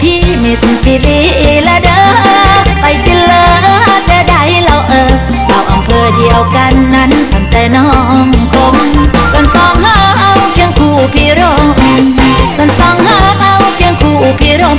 พี่มิดสิลีและเด้อไปสิเลอจะได้เราเออเราอำเภอเดียวกันนั้นทำแต่น้องคมกันสองเฮาเคียงคู่พี่ร่มกันสองเฮาเคียงคู่พี่ร่ม